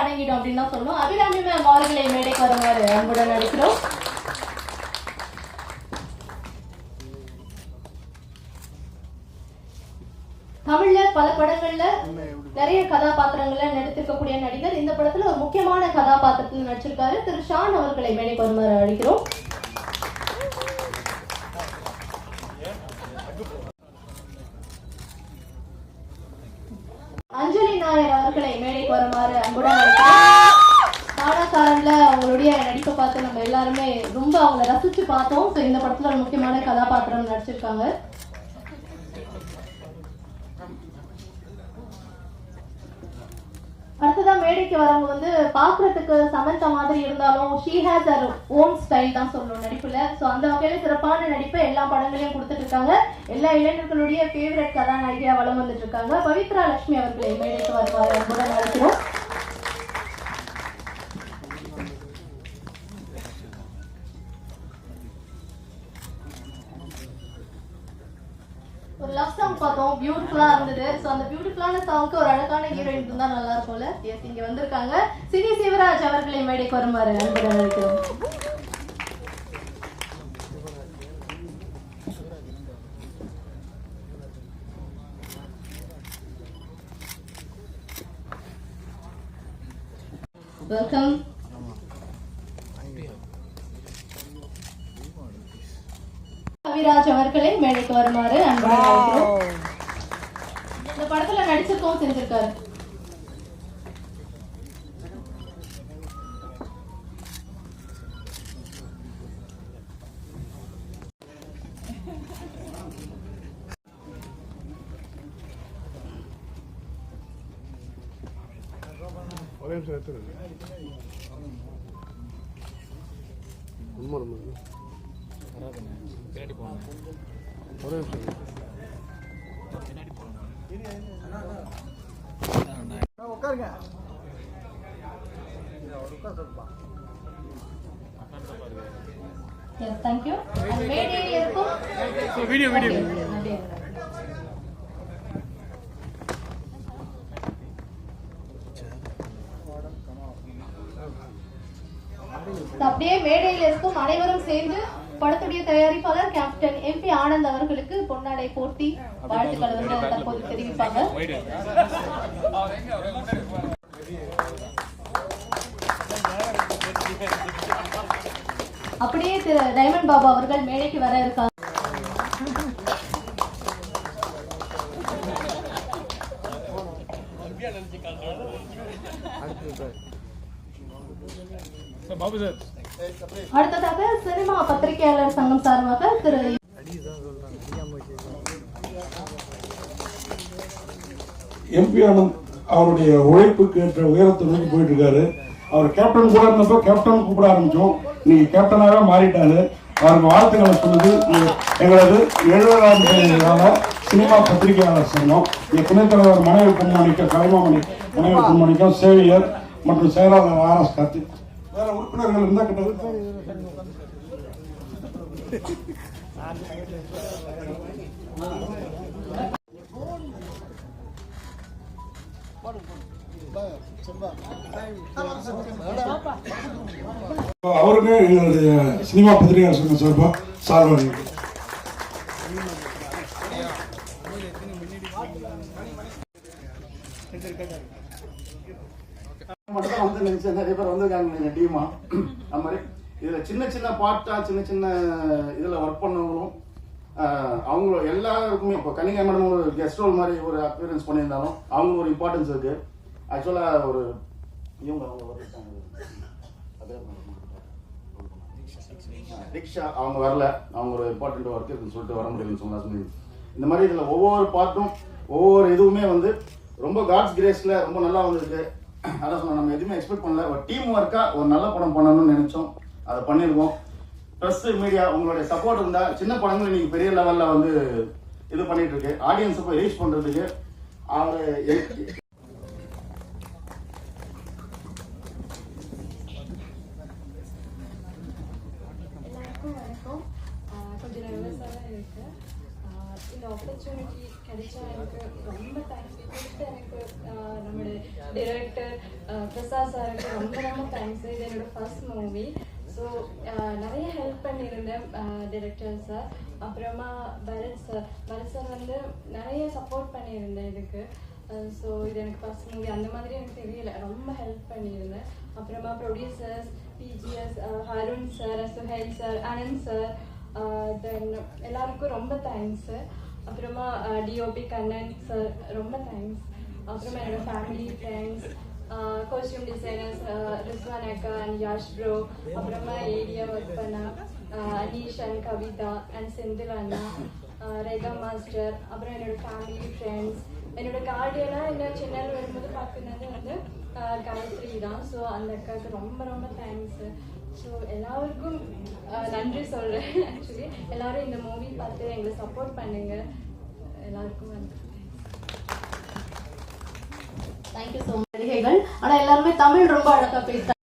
அடங்கிடும் அப்படின்னு தான் சொல்லணும். அபிராமி மேம் மேடைக்கு வருமாறு அன்புடன் நடிக்கிறோம் தமிழ்ல பல படங்கள்ல நிறைய கதாபாத்திரங்களை நடித்திருக்கக்கூடிய நடிகர். இந்த படத்துல ஒரு முக்கியமான கதாபாத்திரத்தில் நடிச்சிருக்காரு திரு ஷான் அவர்களை மேடைக்கு வருமாறு அழைக்கிறோம். அஞ்சலி நாயர் அவர்களை மேடைக்கு வருமாறு அன்புடன் அழைக்கிறோம் அவங்களுடைய நடிப்பை பார்த்து நம்ம எல்லாருமே ரொம்ப அவங்கள ரசிச்சு பார்த்தோம். ஸோ இந்த படத்துல ஒரு முக்கியமான கதாபாத்திரம் நடிச்சிருக்காங்க. அடுத்ததான் மேடைக்கு வரவங்க வந்து பாக்குறதுக்கு சமந்த மாதிரி இருந்தாலும் she has her own style தான் சொல்லணும் நடிப்புல. ஸோ அந்த வகையில சிறப்பான நடிப்பை எல்லா படங்களையும் கொடுத்துட்டு இருக்காங்க. எல்லா இளைஞர்களுடைய ஃபேவரட் கதாநாயகியா வளம் வந்துட்டு இருக்காங்க. பவித்ரா லட்சுமி அவர்களை மேடைக்கு வருவார் அன்புடன் அழைக்கிறோம் சாங் பார்த்தோம். பியூட்டிஃபுல்லா இருந்தது. சோ அந்த பியூட்டிஃபுல்லான சாங்க்கு ஒரு அழகான ஹீரோயின் இருந்தா நல்லா இருக்கும்ல? எஸ் இங்க வந்திருக்காங்க. சினி சிவராஜ் அவர்களை மேடைக்கு வருமாறு அன்புடன் அழைக்கிறோம். வெல்கம் கவிராஜ் அவர்களை மேடைக்கு வருமாறு அன்புடன் இந்த படத்துல நடிச்சிருக்கவும் செஞ்சிருக்காரு ஒரே நிமிஷம் எடுத்துருங்க. உண்மை. ஒரே நிமிஷம் இரு. எஸ் தேங்க்யூ மேடையில் இருக்கும் வீடியோ வீடியோ அப்படியே. மேடையில் இருக்கும் அனைவரும் சேர்ந்து படத்துடைய தயாரிப்பாளர் கேப்டன் எம் பி ஆனந்த் அவர்களுக்கு பொன்னாடை போட்டி வாழ்த்துக்கள் வந்து தற்போது தெரிவிப்பாங்க அப்படியே திரு டைமண்ட் பாபு அவர்கள் மேடைக்கு வர இருக்காங்க Thank you. அடுத்ததாக சினிமா பத்திரிகையாளர் சங்கம் சார்பாக திரு எம்பி ஆனந்த் அவருடைய உழைப்புக்கு ஏற்ற உயரத்தை நோக்கி போயிட்டு இருக்காரு அவர் கேப்டன் கூட இருந்தப்போ கேப்டன் கூப்பிட ஆரம்பிச்சோம். நீங்க கேப்டனாவே மாறிட்டாரு. அவருக்கு வாழ்த்துக்களை சொல்லுது. எங்களது எழுபதாம் சினிமா பத்திரிகையாளர் சங்கம். இங்க துணைத் தலைவர் மனைவி பொன்மணிக்கம் கலைமாமணி மனைவி பொன்மணிக்கம் சேவியர் மற்றும் செயலாளர் ஆர் எஸ் கார்த்திக் வேற உறுப்பினர்கள் இருந்தா கிட்ட அவருக்கு எங்களுடைய சினிமா பத்திரிகையாளர் சங்கம் சார்பாக சார்பாக மட்டும் தான் வந்து நினைச்சேன் நிறைய பேர் வந்திருக்காங்க டீமா அது மாதிரி இதில் சின்ன சின்ன பாட்டா சின்ன சின்ன இதுல ஒர்க் பண்ணவங்களும் அவங்களும் அவங்க எல்லாருக்குமே இப்போ கனிகா மேடம் ஒரு கெஸ்ட் ரோல் மாதிரி ஒரு அப்பியரன்ஸ் பண்ணியிருந்தாலும் அவங்களுக்கு ஒரு இம்பார்ட்டன்ஸ் இருக்கு. ஆக்சுவலா ஒரு இவங்க அவங்க அதே மாதிரி. தீக்ஷா அவங்க வரல. அவங்க ஒரு இம்பார்ட்டன்ட் ஒர்க் இருக்குன்னு சொல்லிட்டு வர முடியலன்னு சொன்னா சொல்லி. இந்த மாதிரி இதுல ஒவ்வொரு பாட்டும் ஒவ்வொரு இதுவுமே வந்து ரொம்ப காட்ஸ் கிரேஸ்ல ரொம்ப நல்லா வந்திருக்கு. அதான் சொன்னோம் நம்ம எதுவுமே எக்ஸ்பெக்ட் பண்ணல. ஒரு டீம் ஒர்க்காக ஒரு நல்ல படம் பண்ணணும்னு நினைச்சோம். அதை பண்ணியிருக்கோம் ப்ரெஸ் மீடியா உங்களுடைய சப்போர்ட் இருந்தால் சின்ன படங்கள் நீங்க பெரிய லெவலில் வந்து இது பண்ணிட்டு இருக்கு. ஆடியன்ஸை போய் ரீச் பண்ணுறதுக்கு அவர் இந்த ஆப்பர்ச்சுனிட்டி கிடைச்சா எனக்கு ரொம்ப தேங்க்ஸ் எனக்கு ஆஹ், நம்மளுடைய டிரெக்டர் பிரசாத் சாருக்கு ரொம்ப ரொம்ப தேங்க்ஸ் இது என்னோட ஃபர்ஸ்ட் மூவி ஸோ நிறைய ஹெல்ப் பண்ணியிருந்தேன் டிரெக்டர் சார் அப்புறமா பரத் சார் பரத் சார் வந்து நிறைய சப்போர்ட் பண்ணியிருந்தேன் இதுக்கு. ஸோ இது எனக்கு ஃபர்ஸ்ட் மூவி அந்த மாதிரி எனக்கு தெரியல. ரொம்ப ஹெல்ப் பண்ணியிருந்தேன். அப்புறமா producers BGS Harun sir Suhail sir Anand sir then எல்லாருக்கும் ரொம்ப தேங்க்ஸு அப்புறமா டிஓபி கண்ணன் சார் ரொம்ப தேங்க்ஸ் அப்புறமா என்னோட family friends costume designers Rizwan அக்கா அண்ட் யாஷ் ப்ரோ அப்புறமா ஏரியா ஒர்க் பண்ண அனீஷ் அண்ட் கவிதா அண்ட் செந்தில் அண்ணா ரேகா மாஸ்டர் அப்புறம் என்னோட ஃபேமிலி ஃப்ரெண்ட்ஸ் என்னோட கார்டியெல்லாம் என்ன சென்னையில் வரும்போது பார்க்குறது வந்து காயத்ரி தான். ஸோ அந்த அக்காவுக்கு ரொம்ப ரொம்ப தேங்க்ஸ் ஸோ எல்லாருக்கும் ஆஹ் நன்றி சொல்கிறேன் ஆக்சுவலி எல்லாரும் இந்த மூவி பார்த்து எங்களை சப்போர்ட் பண்ணுங்க. எல்லாருக்கும் நன்றி. தேங்க்யூ ஸோ மச் நடிகைகள். ஆனா எல்லாருமே தமிழ் ரொம்ப அழகா பேசுறாங்க.